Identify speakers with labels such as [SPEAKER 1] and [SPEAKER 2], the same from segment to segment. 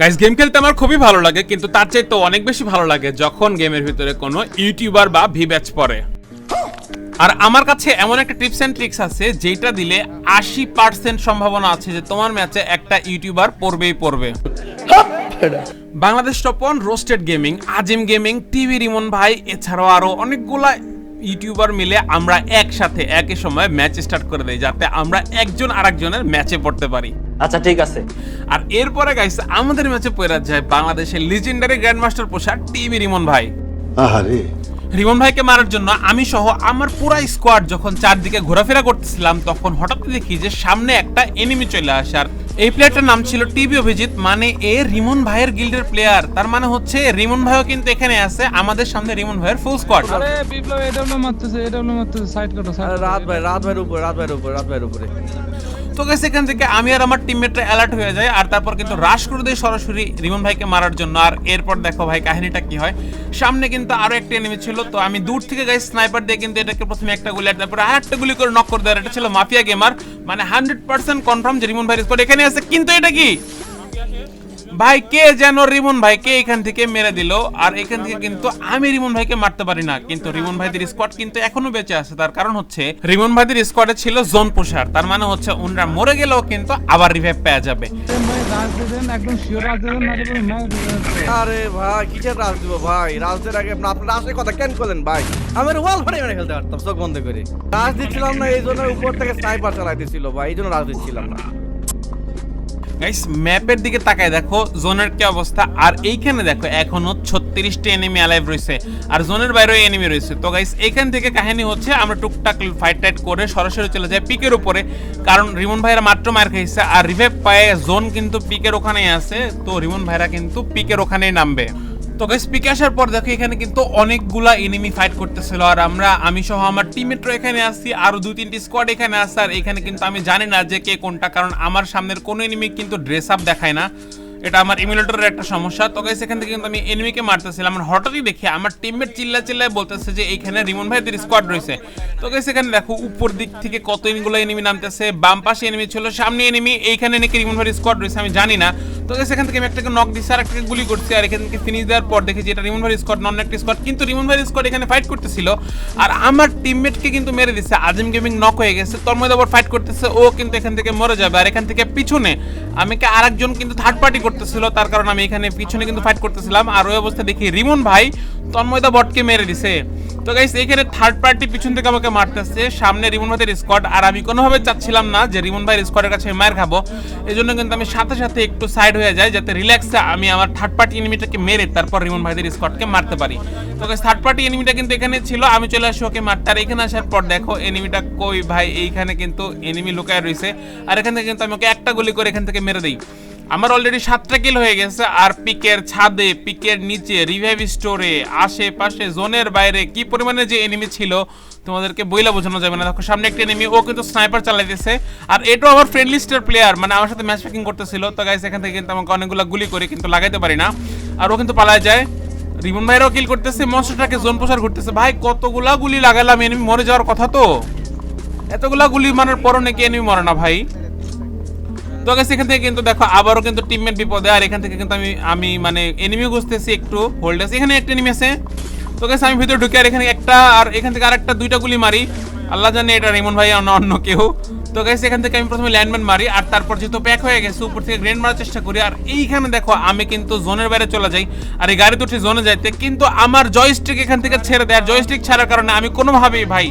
[SPEAKER 1] Guys game খেলতে আমার খুবই ভালো লাগে, কিন্তু তার চাইতে অনেক বেশি ভালো লাগে যখন গেমের ভিতরে কোনো ইউটিউবার বা ভি ব্যাচ পড়ে। আর আমার কাছে এমন একটা টিপস এন্ড ট্রিক্স আছে যেটা দিলে আশি পার্সেন্ট সম্ভাবনা আছে যে তোমার ম্যাচে একটা ইউটিউবার পড়বেই পড়বে। Bangladesh top one roasted gaming Azim gaming TV Rimon ভাই, এছাড়াও আরও অনেকগুলা ইউটিউবার মিলে আমরা একসাথে একই সময় ম্যাচ স্টার্ট করে দেই যাতে আমরা একজন আরেকজনের ম্যাচে পড়তে পারি।
[SPEAKER 2] আচ্ছা ঠিক আছে।
[SPEAKER 1] আর এরপরে গাইস আমাদের ম্যাচে পয়রা যায় বাংলাদেশের লিজেন্ডারি গ্র্যান্ডমাস্টার পোশাক টিভি রিমন ভাই।
[SPEAKER 3] আহারে।
[SPEAKER 1] রিমন ভাইকে মারার জন্য আমি সহ আমার পুরা স্কোয়াড যখন চারদিকে ঘোরাফেরা করতেছিলাম তখন হঠাৎ দেখি যে সামনে একটা এনিমি চলে আসে। আর এই প্লেয়ারটার নাম ছিল টিভি অভিজিৎ মানে এ রিমন ভাইয়ের গিল্ডের প্লেয়ার তার মানে হচ্ছে রিমন ভাইও কিন্তু এখানে আছে আমাদের সামনে রিমন ভাইয়ের ফুল স্কোয়াড
[SPEAKER 4] আরে বিপ্লব এটা মারতেছে এটা মারতেছে সাইড
[SPEAKER 2] কাটো। রাত ভাই রাত ভাইয়ের উপরে রাত ভাইয়ের উপরে রাত ভাইয়ের উপরে।
[SPEAKER 1] তো গেছে এখান থেকে আমি আর আমার টিমমেটরা অ্যালার্ট হয়ে যায় আর তারপর কিন্তু রাশ করে দেয় সরাসরি রিমন ভাইকে মারার জন্য। আর এরপর দেখো ভাই, কাহিনীটা কি হয়? সামনে কিন্তু আরও একটা এনিমি ছিল, তো আমি দূর থেকে গাই স্নাইপার দিয়ে কিন্তু এটাকে প্রথমে একটা গুলি আর তারপরে আর একটা গুলি করে নক করে দেওয়ার, এটা ছিল মাফিয়া গেমার মানে হান্ড্রেড পার্সেন্ট কনফার্ম যে রিমন ভাই স্কোয়াড এখানে আছে, কিন্তু এটা কি? ভাই, কে যেন রিমন ভাইকে এখান থেকে মেরে দিল, আর এখান থেকে কিন্তু আমি রিমন ভাইকে মারতে পারি না। কিন্তু রিমন ভাইদের স্কোয়াড কিন্তু এখনও বেঁচে আছে। তার কারণ হচ্ছে, রিমন ভাইদের স্কোয়াডে ছিল জোন পোষার তার মানে হচ্ছে উনরা মরে গেলেও কিন্তু আবার রিভাইভ পাওয়া যাবে।
[SPEAKER 2] আরে ভাই, কিসের রাজ দিব ভাই? রাজদের আগে আপনি কথা কেন করলেন ভাই? আমি ওয়াল ফাড়ে মেরে খেলতে পারতাম, চোখ বন্ধ করে। রাজ দিচ্ছিলাম না, এই জন্য উপর থেকে স্নাইপার চালাই দিছিল ভাই, এই জন্য রাজ দিচ্ছিলাম না।
[SPEAKER 1] গাইস ম্যাপের দিকে তাকায় দেখো জোনের কি অবস্থা? আর এইখানে দেখো, এখনও ছত্রিশটি এনিমি অ্যালাইভ রয়েছে। আর জোনের বাইরেও এনিমি রয়েছে। তো গাইস এইখান থেকে কাহিনী হচ্ছে, আমরা টুকটাক ফাইট টাইট করে সরাসরি চলে যাই পিকের উপরে। কারণ রিমন ভাইরা মাত্র মার খেয়েছে আর রিভেভ পায়ে জোন কিন্তু পিকের ওখানেই আছে। তো রিমন ভাইরা কিন্তু পিকের ওখানেই নামবে। তো গাইস পিকে আসার পর দেখো এখানে কিন্তু অনেকগুলা এনিমি ফাইট করতেছিল। আর আমরা, আমি সহ আমার টিমমেটরা এখানে আসছি আরও দুই তিনটি স্কোয়াড এখানে আছে, আর এখানে কিন্তু আমি জানি না যে কে কোনটা, কারণ আমার সামনের কোনো এনিমি কিন্তু ড্রেস আপ দেখায় না। এটা আমার ইমিউলেটরের একটা সমস্যা। তো গাইস এখান থেকে কিন্তু আমি এনিমিকে মারতেছিলাম। আর হঠাৎই দেখি আমার টিমমেট চিল্লা চিল্লায় বলতেছে যে এইখানে রিমন ভাইদের স্কোয়াড রয়েছে। তো গাইস এখানে দেখো উপর দিক থেকে কত এনিগুলো এনিমি নামতেছে। বাম পাশে এনিমি ছিল, সামনে এনিমি এইখানে নাকি রিমন ভাইয়ের স্কোয়াড রয়েছে, আমি জানি না। তো গাইস এখান থেকে আমি একটাকে নক দিচ্ছি আর একটাকে গুলি করছি, আর এখান থেকে ফিনিশ দেওয়ার পর দেখেছি এটা রিমন ভাইয়ের স্কোয়াড নন একটা স্কোয়াড কিন্তু রিমন ভাইয়ের স্কোয়াড এখানে ফাইট করতেছিল, আর আমার টিমমেটকে কিন্তু মেরে দিচ্ছে আজিম গেমিং নক হয়ে গেছে তোর মধ্যে আবার ফাইট করতেছে, ও কিন্তু এখান থেকে মরে যাবে। আর এখান থেকে পিছনে আমাকে আরেকজন কিন্তু থার্ড পার্টি করতেছিল, তার কারণে আমি এখানে পিছনে কিন্তু ফাইট করতেছিলাম। আর ওই অবস্থা দেখি রিমন ভাই তন্ময়দা বটকে মেরে দিছে। তো গাইস এখানে থার্ড পার্টি পিছন থেকে আমাকে মারতেছে, সামনে রিমন ভাইয়ের স্কোয়াড আর আমি কোনোভাবে চাচ্ছিলাম না যে রিমন ভাইয়ের স্কোয়াডের কাছে মার খাব। এই জন্য কিন্তু আমি সাথে সাথে একটু সাইড হয়ে যায় যাতে রিল্যাক্সে আমি আমার থার্ড পার্টি এনিমিটাকে মেরে তারপর রিমন ভাইদের স্কটকে মারতে পারি। তো থার্ড পার্টি এনিমিটা কিন্তু এখানে ছিল, আমি চলে আসি, ওকে মারতে। আর এখানে আসার পর দেখো এনিমিটা কই ভাই, এইখানে কিন্তু এনিমি লুকায় রয়েছে আর এখান থেকে কিন্তু আমি ওকে একটা গুলি করে এখান থেকে মেরে দিই। আমার অলরেডি সাতটা কিল হয়ে গেছে, আর পিকের ছাদে, পিকের নিচে রিভাইভ স্টোরে আশেপাশে, জোনের বাইরে কি পরিমাণে যে এনিমি ছিল, তোমাদেরকে বইলা বোঝানো যাবে না। দেখো, সামনে একটা এনিমি ও কিন্তু স্নাইপার চালাইতেছে, আর এটাও আমার ফ্রেন্ড লিস্টের প্লেয়ার মানে আমার সাথে ম্যাচ মেকিং করতেছিল। তো গাইস এখান থেকে কিন্তু আমাকে অনেকগুলো গুলি করে, কিন্তু লাগাইতে পারি না। আর ও কিন্তু পালায় যায়। রিমন ভাইরাও কিল করতেছে মনস্টারটাকে জোন প্রসার করতেছে ভাই, কতগুলা গুলি লাগালাম এনিমি মরে যাওয়ার কথা তো? এতগুলা গুলি মারার পরও নাকি এনিমি মরে না, ভাই? তো গাইস এখান থেকে কিন্তু দেখো, আবারও কিন্তু টিমমেট বিপদে, আর এখান থেকে কিন্তু আমি আমি মানে এনিমি খুঁজতেছি একটু হোল্ড আছে এখানে একটা এনিমি আছে। তো গাইস আমি ভিতরে ঢুকে, আর এখানে একটা, আর এখান থেকে আরেকটা, দুইটা গুলি মারি। আল্লাহ জানে এটা রিমন ভাই না অন্য কেউ। তো গাইস এখান থেকে আমি প্রথমে ল্যান্ডম্যান মারি, আর তারপর যেহেতু প্যাক হয়ে গেছে, উপর থেকে গ্রেন মারার চেষ্টা করি। আর এইখানে দেখো, আমি কিন্তু জোনের বাইরে চলে যাই, আর এই গাড়ি দুটি জোনে যাইতে, কিন্তু আমার জয়স্টিক এখান থেকে ছেড়ে দেয়। আর জয়স্টিক ছাড়ার কারণে আমি কোনোভাবেই ভাই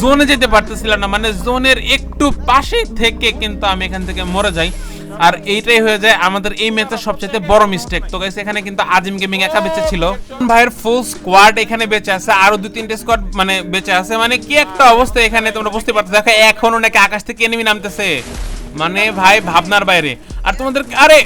[SPEAKER 1] জোনে যেতে পারতেছিলাম না মানে জোনের একটু পাশে থেকে কিন্তু আমি এখান থেকে মরে যাই। আর এইটাই হয়ে যায় আমাদের এই ম্যাচের সবচেয়ে বড় মিস্টেক তো গাইস এখানে কিন্তু আজিম গেমিং একা বেঁচে ছিল। ভাইয়ের ফুল স্কোয়াড এখানে বেঁচে আছে, আরও দুই তিনটে স্কোয়াড মানে বেঁচে আছে। মানে কি একটা অবস্থা এখানে, তোমরা বুঝতে পারছ। দেখো, এখনও নাকি আকাশ থেকে এনিমি নামতেছে। মানে ভাই, ভাবনার বাইরে। আর তোমাদের আরে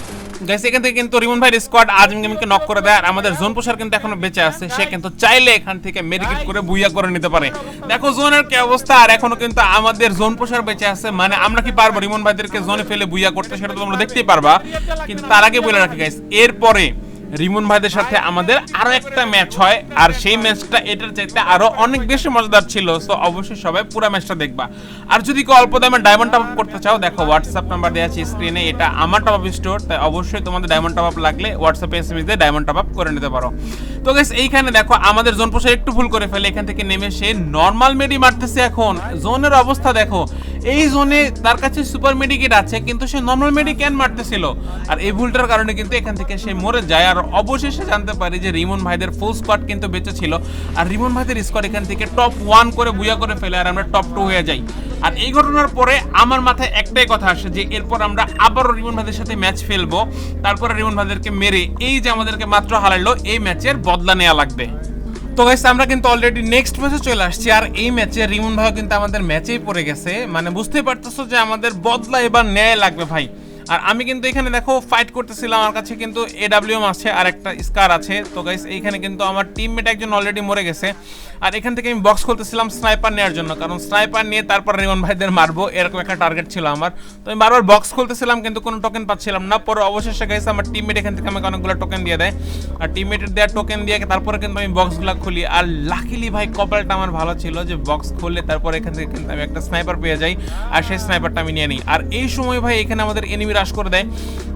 [SPEAKER 1] গাইস এখান থেকে কিন্তু রিমন ভাইয়ের স্কোয়াড আজম গেমিংকে নক করে দেয়। আর আমাদের জোন প্রসার কিন্তু এখনও বেঁচে আছে। সে কিন্তু চাইলে এখান থেকে মেডিকেট করে বুইয়া করে নিতে পারে। দেখো জোনের কি অবস্থা। আর এখনও কিন্তু আমাদের জোন প্রসার বেঁচে আছে। মানে আমরা কি পারব রিমন ভাইদেরকে জোনে ফেলে বুইয়া করতে? সেটা তো আমরা দেখতেই পারবা। কিন্তু তার আগে বলে রাখি গাইস এরপরে রিমন ভাইদের সাথে আমাদের আরও একটা ম্যাচ হয়, আর সেই ম্যাচটা এটার চাইতে আরও অনেক বেশি মজাদার ছিল তো অবশ্যই সবাই পুরো ম্যাচটা দেখবা। আর যদি কেউ অল্প দামে ডায়মন্ড টপ আপ করতে চাও, দেখো হোয়াটসঅ্যাপ নাম্বার দেওয়া আছে স্ক্রিনে এটা আমার টপ আপ স্টোর তাই অবশ্যই তোমাদের ডায়মন্ড টপ আপ লাগলে হোয়াটসঅ্যাপে এসএমএস দিয়ে ডায়মন্ড টপ আপ করে নিতে পারো। তো গাইস এইখানে দেখো, আমাদের জোন প্রসার একটু ভুল করে ফেলে, এখান থেকে নেমে সে নর্মাল মেডি মারতেছে এখন। জোনের অবস্থা দেখো, এই জোনে তার কাছে সুপার মেডিকেট আছে, কিন্তু সে নর্মাল মেডি কেন মারতেছিল? আর এই ভুলটার কারণে কিন্তু এখান থেকে সে মরে যায়, আর অবশেষে জানতে পারি যে রিমন ভাইদের ফুল স্কোয়াড কিন্তু বেঁচে ছিল। আর রিমন ভাইদের স্কোয়াড এখান থেকে টপ ওয়ান করে বুয়া করে ফেলে আর আমরা টপ টু হয়ে যাই। আর এই ঘটনার পরে আমার মাথায় একটাই কথা আসে যে এরপর আমরা আবারও রিমন ভাইদের সাথে ম্যাচ ফেলব। তারপরে রিমন ভাইদেরকে মেরে এই যে আমাদেরকে মাত্র হারালো, এই ম্যাচের বদলা নেওয়া লাগবে। তো গাইস আমরা কিন্তু অলরেডি নেক্সট ম্যাচে চলে আসছি আর এই ম্যাচে রিমন ভাই কিন্তু আমাদের ম্যাচেই পড়ে গেছে। মানে বুঝতেই পারতেছো যে আমাদের বদলা এবার ন্যায় লাগবে ভাই। আর আমি কিন্তু এখানে দেখো ফাইট করতেছিলাম, আমার কাছে কিন্তু এডাব্লিউএম আছে আর একটা স্কার আছে। তো গাইস এইখানে কিন্তু আমার টিমমেট একজন অলরেডি মরে গেছে। আর এখান থেকে আমি বক্স খুলতেছিলাম স্নাইপার নেওয়ার জন্য, কারণ স্নাইপার নিয়ে তারপর রিমন ভাইদের মারবো, এরকম একটা টার্গেট ছিল আমার। তো আমি বারবার বক্স খুলতেছিলাম, কিন্তু কোনো টোকেন পাচ্ছিলাম না। পরে অবশেষে গাইস আমার টিমমেট এখান থেকে আমাকে অনেকগুলো টোকেন দিয়ে দেয়। আর টিমমেটের দেওয়া টোকেন দিয়ে তারপরে কিন্তু আমি বক্সগুলো খুলি। আর লাকিলি ভাই, কপালটা আমার ভালো ছিল যে বক্স খুললে তারপর এখান থেকে কিন্তু আমি একটা স্নাইপার পেয়ে যাই। আর সেই স্নাইপারটা আমি নিয়ে নিই। আর এই সময় ভাই, এখানে আমাদের এনিমি রাশ করে দেয়।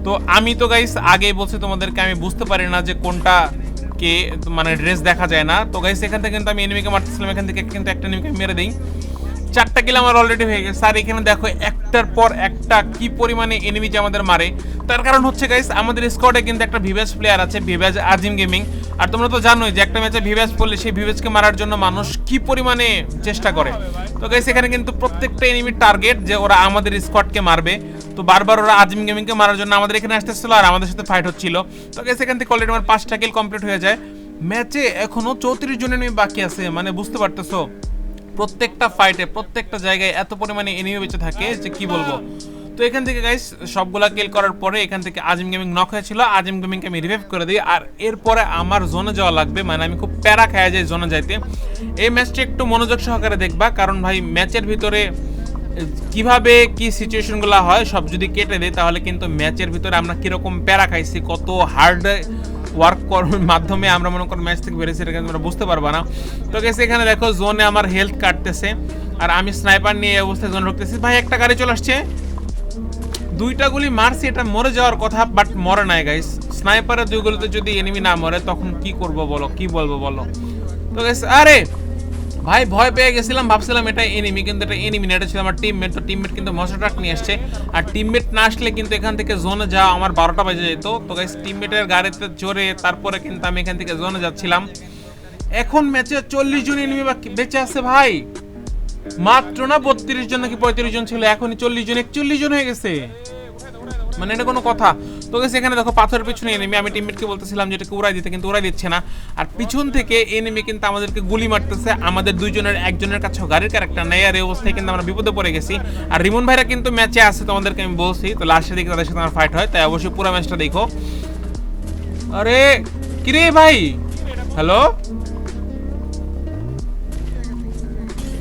[SPEAKER 1] তো আমি তো গাইস আগেই বলছি তোমাদেরকে, আমি বুঝতে পারি না যে কোনটা কে মানে ড্রেস দেখা যায় না। তো গাইস এখান থেকে কিন্তু আমি এনিমিকে মারতেছিলাম, এখান থেকে কিন্তু একটা এনিমিকে মেরে দিই। চারটা কিল আমার অলরেডি হয়ে গেছে। আর এখানে দেখো, একটার পর একটা কি পরিমাণে এনিমি যে আমাদের মারে। তার কারণ হচ্ছে গাইস আমাদের স্কোয়াডে কিন্তু একটা ভিভেজ প্লেয়ার আছে ভিভেজ আজিম গেমিং আর তোমরা তো জানোই যে একটা ম্যাচে ভিভেজ পড়লে সেই ভিভেজকে মারার জন্য মানুষ কি পরিমাণে চেষ্টা করে। তো গাইস এখানে কিন্তু প্রত্যেকটা এনিমির টার্গেট যে ওরা আমাদের স্কোয়াডকে মারবে। তো বারবার ওরা আজিম গেমিংকে মারার জন্য আমাদের এখানে আসতেছিল আর আমাদের সাথে ফাইট হচ্ছিল। তো গাইস এখান থেকে অলরেডি আমার পাঁচটা কিল কমপ্লিট হয়ে যায়। ম্যাচে এখনও চৌত্রিশ জনের এনিমি বাকি আছে মানে বুঝতে পারতেছো? প্রত্যেকটা ফাইটে প্রত্যেকটা জায়গায় এত পরিমাণে এনিমি বেঁচে থাকে যে কি বলব? তো এখান থেকে গাইস সবগুলা কিল করার পরে এখান থেকে আজিম গেমিং নক হয়েছিল আজিম গেমিংকে আমি রিভাইভ করে দিই। আর এরপরে আমার জোনে যাওয়া লাগবে মানে আমি খুব প্যারা খাওয়া যাই জোনে যাইতে। এই ম্যাচটি একটু মনোযোগ সহকারে দেখবা, কারণ ভাই ম্যাচের ভিতরে কীভাবে কি সিচুয়েশনগুলো হয়, সব যদি কেটে দেয় তাহলে কিন্তু ম্যাচের ভিতরে আমরা কীরকম প্যারা খাইছি, কত হার্ড ওয়ার্ক করার মাধ্যমে আমরা মনে করি ম্যাচ থেকে বেরিয়েছি, এটা কিন্তু আমরা বুঝতে পারব না। তো গেছে এখানে দেখো জোনে আমার হেলথ কাটতেছে। আর আমি স্নাইপার নিয়ে এই অবস্থায় জোনে ঢুকতেছি। ভাই, একটা গাড়ি চলে আসছে। দুইটা গুলি মারছি, এটা মরে যাওয়ার কথা বাট মরে নাই গাইস স্নাইপারের দুই গুলিতে যদি এনিমি না মরে, তখন কি করব বলো, কি বলব বলো? তো গাইস আরে ভাই, ভয় পেয়ে গেছিলাম, ভাবছিলাম এটা এনিমি কিন্তু এটা এনিমি না এটা ছিল আমার টিমমেট তো টিমমেট কিন্তু মশা ট্রাক নিয়ে আসছে। আর টিমমেট না আসলে কিন্তু এখান থেকে জোনে যাওয়া আমার বারোটা বাজে যেত। তো গাইস টিমমেটের গাড়িতে চড়ে তারপরে কিন্তু আমি এখান থেকে জোনে যাচ্ছিলাম। এখন ম্যাচে চল্লিশ জন এনিমি বেঁচে আছে ভাই। মাত্র না বত্রিশ জন নাকি পঁয়ত্রিশ জন ছিল, এখনই চল্লিশ জন, একচল্লিশ জন হয়ে গেছে। মানে এটা কোনো কথা। তো সেখানে দেখো পাথরের পিছনে এনিমি আমি টিমমেটকে বলতেছিলাম যে এটাকে উড়াই দিতে, কিন্তু উড়াই দিচ্ছে না। আর পিছন থেকে এনিমি কিন্তু আমাদেরকে গুলি মারতেছে, আমাদের দুইজনের, একজনের কাছে গাড়ির ক্যারেক্টার নেই, আর এই অবস্থায় কিন্তু আমরা বিপদে পড়ে গেছি। আর রিমন ভাইরা কিন্তু ম্যাচে আছে, তোমাদেরকে আমি বলছি। তো লাস্টের দিকে তাদের সাথে আমার ফাইট হয়, তাই অবশ্যই পুরো ম্যাচটা দেখো। আরে, কিরে ভাই? হ্যালো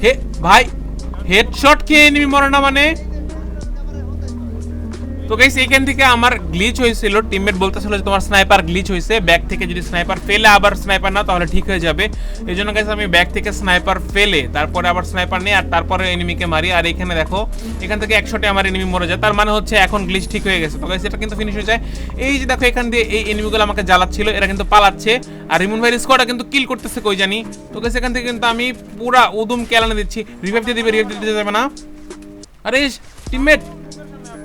[SPEAKER 1] হে, ভাই হেডশট খেয়ে এনিমি মরে না মানে? তো গাইস এইখান থেকে আমার গ্লিচ হয়েছিল। টিমমেট বলতেছিল যে তোমার স্নাইপার গ্লিচ হয়েছে। ব্যাক থেকে যদি স্নাইপার ফেলে আবার স্নাইপার না তাহলে ঠিক হয়ে যাবে। এই জন্য গাইস আমি ব্যাক থেকে স্নাইপার ফেলে, তারপরে আবার স্নাইপার নিয়ে আর তারপরে এনিমিকে মারি। আর এখানে দেখো, এখান থেকে একশোটে আমার এনিমি মরে যায়। তার মানে হচ্ছে এখন গ্লিচ ঠিক হয়ে গেছে। তো গাইস এটা কিন্তু ফিনিশ হয়ে যায়। এই যে দেখো, এখান দিয়ে এই এনিমিগুলো আমাকে জ্বালাচ্ছিল, এরা কিন্তু পালাচ্ছে। আর রিমুন ভাইয়ের স্কোয়াডটা কিন্তু কিল করতেছে, কই জানি। তো গাইস এখান থেকে কিন্তু আমি পুরা উদুম কেলানে দিচ্ছি। রিভাইভ দিয়ে দিবে রিভাইভ দিতে যাবে না। আরে টিমমেট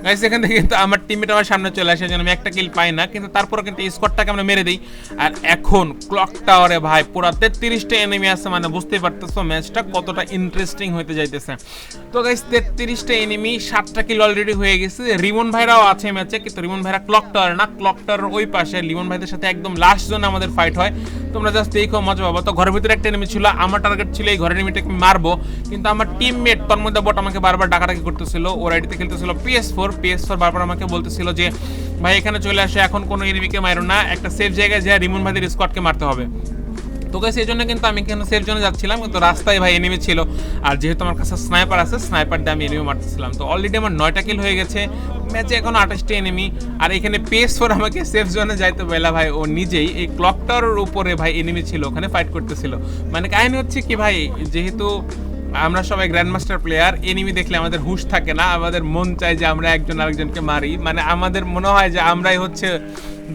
[SPEAKER 1] গাইস এখান থেকে কিন্তু আমার টিমমেট আমার সামনে চলে আসে, যেন আমি একটা কিল পাই না। কিন্তু তারপরে কিন্তু স্কোয়াডটাকে আমরা মেরে দিই। আর এখন ক্লক টাওয়ারে ভাই, পুরা তেত্রিশটা এনিমি আছে মানে বুঝতেই পারতেছো ম্যাচটা কতটা ইন্টারেস্টিং হতে যাইতেছে। তো গাইস তেত্রিশটা এনিমি সাতটা কিল অলরেডি হয়ে গেছে। রিমন ভাইরাও আছে ম্যাচে কিন্তু রিমন ভাইরা ক্লক টাওয়ার না ক্লক টাওয়ার ওই পাশে। রিমন ভাইদের সাথে একদম লাস্ট জোনে আমাদের ফাইট হয়। তোমরা জাস্ট দেখো, মজা পাবো। তো ঘরের ভিতরে একটা এনিমি ছিল, আমার টার্গেট ছিল এই ঘরের এনিমিটাকে মারবো। কিন্তু আমার টিমমেট মধ্যে বট আমাকে বারবার ডাকাডাকি করতেছিল। ওর আইডিতে খেলতেছিল পিএস ফোর পিএস ফোর বারবার আমাকে বলতেছিল যে, ভাই, এখানে চলে আসে, এখন কোনো এনিমিকে মারো না। একটা সেফ জায়গায় যে রিমন ভাইদের স্কোয়াডকে মারতে হবে। তো গাইস এই জন্য কিন্তু আমি কেন সেফ জোনে যাচ্ছিলাম? কিন্তু রাস্তায় ভাই এনিমি ছিল। আর যেহেতু আমার কাছে স্নাইপার আছে স্নাইপার দিয়ে আমি এনিমি মারতেছিলাম। তো অলরেডি আমার নয়টা কিল হয়ে গেছে। ম্যাচে এখন আঠাশটি এনিমি আর এখানে পেস ফোর আমাকে সেফ জোনে যাইতে বেলা ভাই, ও নিজেই এই ক্লক টাওয়ারের উপরে ভাই এনিমি ছিল, ওখানে ফাইট করতেছিল। মানে কাহিনী হচ্ছে কি ভাই, যেহেতু আমরা সবাই গ্র্যান্ড মাস্টার প্লেয়ার এনিমি দেখলে আমাদের হুশ থাকে না, আমাদের মন চায় যে আমরা একজন আরেকজনকে মারি। মানে আমাদের মনে হয় যে আমরাই হচ্ছে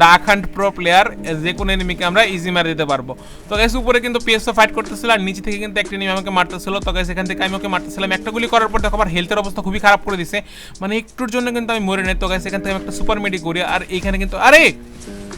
[SPEAKER 1] দা আখান্ড প্রো প্লেয়ার যে কোনো এনিমিকে আমরা ইজি মারে দিতে পারব। তো গাইস উপরে কিন্তু পিএসও ফাইট করতেছিল আর নিচে থেকে কিন্তু একটা এনিমি আমাকে মারতেছিল। তো গাইস এখান থেকে আমি ওকে মারতেছিলাম। একটা গুলি করার পর দেখো আমার হেলথের অবস্থা খুবই খারাপ করে দিছে। মানে একটুর জন্য কিন্তু আমি মরে নাই। তো গাইস এখান থেকে আমি একটা সুপার মেডি করি। আর এইখানে কিন্তু আরে!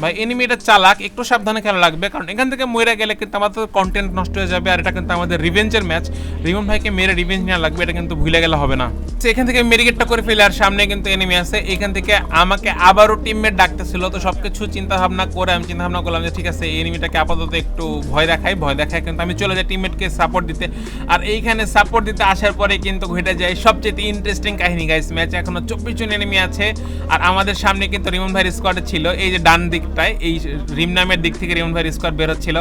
[SPEAKER 1] ভাই এনিমি এটা চালাক, একটু সাবধানে খেলা লাগবে, কারণ এখান থেকে মরে গেলে কিন্তু আমাদের কন্টেন্ট নষ্ট হয়ে যাবে, আর এটা কিন্তু আমাদের রিভেঞ্জের ম্যাচ রিমন ভাইকে মেরে রিভেঞ্জ নেওয়া লাগবে, এটা কিন্তু ভুলে গেলে হবে না। এখান থেকে মেরিগেটটা করে ফেলে, আর সামনে কিন্তু এনিমি আছে। এখান থেকে আমাকে আবারও টিমমেট ডাকতেছিল, তো সবকিছু চিন্তা ভাবনা করে আমি চিন্তা ভাবনা করলাম যে, ঠিক আছে এনিমিটাকে আপাতত একটু ভয় দেখাই ভয় দেখাই কিন্তু আমি চলে যাই টিমমেটকে সাপোর্ট দিতে। আর এইখানে সাপোর্ট দিতে আসার পরে কিন্তু ঘটে যায় সবচেয়ে ইন্টারেস্টিং কাহিনী গাইস ম্যাচে এখনও চব্বিশ জন এনিমি আছে, আর আমাদের সামনে কিন্তু রিমন ভাইয়ের স্কোয়াডে ছিল। এই যে ডান দিকটায় এই রিম নামের দিক থেকে রিমন ভাইয়ের স্কোয়ার বেরোচ্ছিল।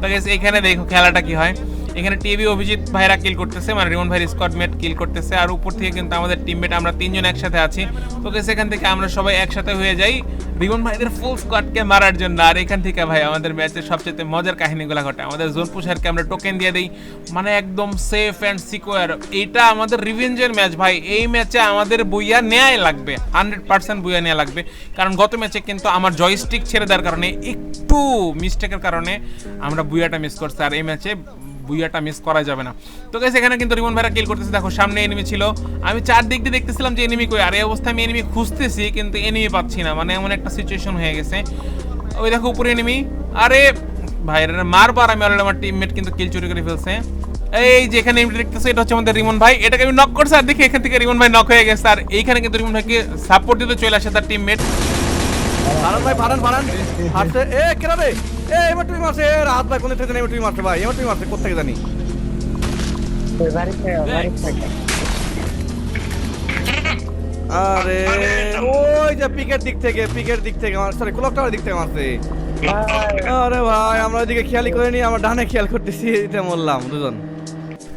[SPEAKER 1] তো গেছে এখানে দেখো খেলাটা কি হয়। এখানে টিভি অভিজিৎ ভাইরা কিল করতেছে মানে রিমন ভাইয়ের স্কোয়াড মেট কিল করতেছে, আর উপর থেকে কিন্তু আমাদের টিমমেট আমরা তিনজন একসাথে আছি। তো সেখান থেকে আমরা সবাই একসাথে হয়ে যাই। রিমন ভাইদের ফুল স্কোয়াডকে মারার জন্য, আর এখান থেকে ভাই আমাদের ম্যাচের সবচেয়ে মজার কাহিনীগুলো ঘটে। আমাদের জোন পুষারকে আমরা টোকেন দিয়ে দিই। মানে একদম সেফ অ্যান্ড সিকোয়ার এটা আমাদের রিভেঞ্জের ম্যাচ ভাই। এই ম্যাচে আমাদের বইয়া নেয় লাগবে। হান্ড্রেড পার্সেন্ট বইয়া নেওয়া লাগবে। কারণ গত ম্যাচে কিন্তু আমার জয়স্টিক ছেড়ে দেওয়ার কারণে, একটু মিস্টেকের কারণে আমরা বুইয়াটা মিস করছি। আর এই ম্যাচে বুইয়াটা মিস করা যাবে না। তো গাইস এখানে কিন্তু রিমন ভাইরা কিল করতেছে। দেখো, সামনে এনিমি ছিল। আমি চারদিক দিয়ে দেখতেছিলাম যে এনিমি কই। আর এই অবস্থায় আমি এনিমি খুঁজতেছি, কিন্তু এনিমি পাচ্ছি না। মানে এমন একটা সিচুয়েশন হয়ে গেছে। ওই দেখো, উপরে এনিমি আরে ভাই মারবার আমি অলরেডি আমার টিমমেট কিন্তু কিল চুরি করে ফেলছে। এই যে এখানে এমনি দেখতেছে, এটা হচ্ছে আমাদের রিমন ভাই। এটাকে আমি নক করছি, আর দেখি এখান থেকে রিমন ভাই নক হয়ে গেছে। আর এইখানে কিন্তু রিমন ভাইকে সাপোর্ট দিতে চলে আসে তার টিমমেট
[SPEAKER 2] ফারান ভাই হাঁটছে এ কেন রে? এ এবার তুমি মারছে। এ রাত ভাই কোন থেকে এবার তুমি মারছে ভাই এবার তুমি মারছে কোথেকে জানি। আরে ওই যে পিকের দিক থেকে পিকের দিক থেকে আমার সরি ক্লক টাওয়ার দিক থেকে মারছে। আরে ভাই আমরা ওইদিকে খেয়ালই করিনি আমরা ডানে খেয়াল করতেছি এটা মরলাম দুজন।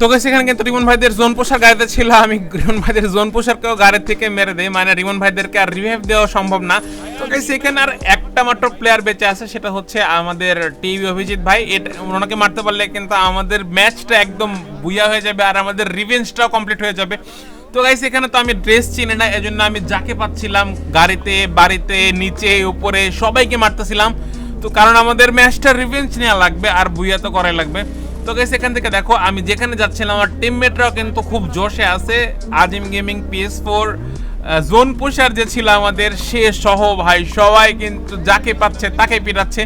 [SPEAKER 1] তো গাইস এখানে কিন্তু রিমন ভাইদের জোন পোষার গাড়িতে ছিল, আমি রিমন ভাইদের জোন পোষারকেও গাড়ির থেকে মেরে দেই। মানে রিমন ভাইদেরকে আর রিভাইভ দেওয়া সম্ভব না। তো গাইস এখানে আর একটা মাত্র প্লেয়ার বেঁচে আছে, সেটা হচ্ছে আমাদের টিভি অভিজিৎ ভাই। এটা ওনাকে মারতে পারলে কিন্তু আমাদের ম্যাচটা একদম বুইয়া হয়ে যাবে আর আমাদের রিভেঞ্জটাও কমপ্লিট হয়ে যাবে। তো গাইস এখানে তো আমি ড্রেস চিনি না, এজন্য আমি যাকে পাচ্ছিলাম, গাড়িতে, বাড়িতে, নিচে, উপরে, সবাইকে মারতেছিলাম। তো কারণ আমাদের ম্যাচটা রিভেঞ্জ নেওয়া লাগবে, আর বুয়া তো করাই লাগবে। তো গাইস এখান থেকে দেখো, আমি যেখানে যাচ্ছিলাম, আমার টিমমেটরাও কিন্তু খুব জোশে আছে। Azim gaming PS four zone pusher যে ছিল আমাদের, সে সহ ভাই সবাই কিন্তু যাকে পাচ্ছে তাকে পিটাচ্ছে।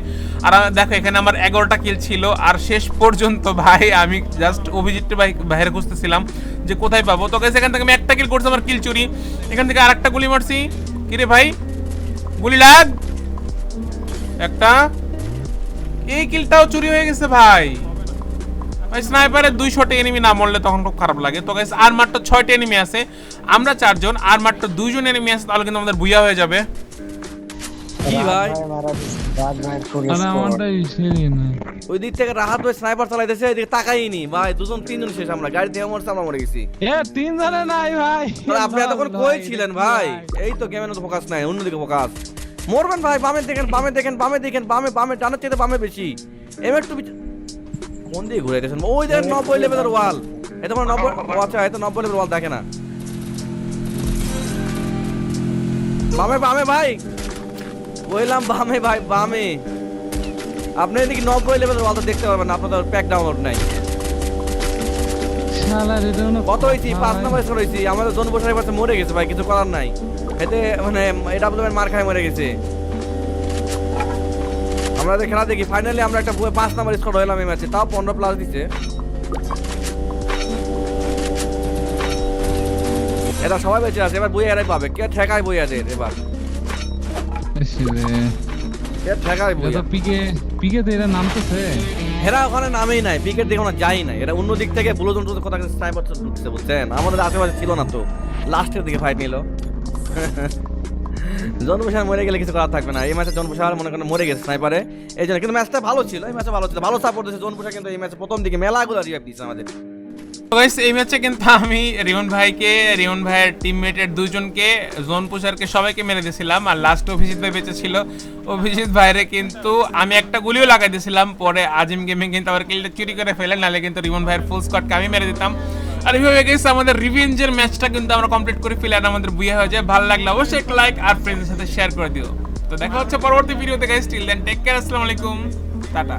[SPEAKER 1] আর দেখো, এখানে আমার এগারোটা কিল ছিল। আর শেষ পর্যন্ত ভাই, আমি জাস্ট অভিজিৎ ভাই বাইরে খুঁজতেছিলাম যে কোথায় পাবো। তো গাইস এখান থেকে আমি একটা কিল করছি আমার কিল চুরি। এখান থেকে আরেকটা গুলি মারছি। কিরে ভাই? গুলি লাগ। একটা। এই কিলটাও চুরি হয়ে গেছে ভাই। ভাই স্নাইপারের দুই শটে এনিমি না মরলে তখন খুব খারাপ লাগে। তো গাইস আর মাত্র ছয়টা এনিমি আছে। আমরা চারজন আর মাত্র দুইজন এনিমি আছে তাহলে কিন্তু আমাদের বুইয়া হয়ে যাবে।
[SPEAKER 2] কি ভাই?
[SPEAKER 4] আরে আমারটাই ছেড়ে না।
[SPEAKER 2] ওই দিক থেকে রাহাত ভাই স্নাইপার চালাইতেছে এদিকে তাকাইনি। ভাই দুজন তিনজন শেষ আমরা। গাড়ি থেকে মরছে আমরা মরে গেছি।
[SPEAKER 4] তিন জনে নাই ভাই।
[SPEAKER 2] আপনি এতক্ষণ কই ছিলেন ভাই? এই তো গেমের মতো ফোকাস নাই অন্যদিকে ফোকাস মরবেন ভাই বামে দেখেন বামে দেখেন বামে দেখেন বামে বামে ডানের চেয়ে বামে বেশি। এম একটু পিছ- কোন দিকে ঘুরাইতেছেন ওই দেখেন নব্বই লেভেলের ওয়াল এটা মানে নব্বই আচ্ছা এটা নব্বই লেভেলের ওয়াল দেখে না। বামে বামে ভাই। বললাম বামে ভাই বামে। আপনি এদিকে নব্বই লেভেলের ওয়াল তো দেখতে পারবেন আপনাদের প্যাক ডাউনলোড নাই। কত হয়েছি পাঁচ নম্বর স্কোর হয়েছি আমাদের জন বসার মরে গেছে ভাই কিছু করার নাই। এতে মানে এটা বলবেন মার খায় মরে গেছে। আমরা যে খেলা দেখি। ফাইনালি আমরা একটা পাঁচ নাম্বার স্কোর হইলাম এই ম্যাচে তাও পনেরো প্লাস দিছে। এটা সবাই বেঁচে আছে। এবার বই এরাই পাবে। কে ঠেকায় বই আছে এবার? কে ঠেকায় বই
[SPEAKER 4] পিকে পিকে তো এরা নামতেছে।
[SPEAKER 2] ওখানে নামেই নাই। যাই এটা অন্য দিক থেকে কথা স্নাইপার ঢুকছে বুঝছেন? আমাদের আশেপাশে ছিল না তো। লাস্টের দিকে ফাইট নিল। জনপ্রসার মরে গেলে কিছু করার থাকবে না। এই ম্যাচে জনপ্রসার মনে করেন মরে গেছে স্নাইপারে এই জন্য কিন্তু ম্যাচটা ভালো ছিল, এই ম্যাচে ভালো ছিল। ভালো সাপোর্ট দিয়েছে জনপ্রসার কিন্তু এই ম্যাচে প্রথম দিকে। মেলাগুলো রিভাইভ দিয়েছে আমাদের।
[SPEAKER 1] এই ম্যাচে কিন্তু আমি রিয়ন ভাইকে রিয়ন ভাইয়ের টিমমেটের দুজনকে, জোন পুষারকে সবাইকে মেরে দিয়েছিলাম। আর লাস্ট অভিজিৎ ভাই বেঁচে ছিল। অভিজিৎ ভাইরে কিন্তু আমি একটা গুলিও লাগাই দিয়েছিলাম। পরে আজিম গেমিং কিন্তু আবার কিলটা চুরি করে ফেলে। নালে কিন্তু রিমন ভাইয়ের ফুল স্কটকে আমি মেরে দিতাম। আর এইভাবে গেছে আমাদের রিভেঞ্জের ম্যাচটা কিন্তু আমরা কমপ্লিট করে ফেলে আর আমাদের বুয়ে হয়ে যায়। ভালো লাগলে অবশ্যই একটা লাইক আর ফ্রেন্ডের সাথে শেয়ার করে দিও। তো দেখা হচ্ছে পরবর্তী ভিডিওতে guys till then take care আসসালামু আলাইকুম। টাটা।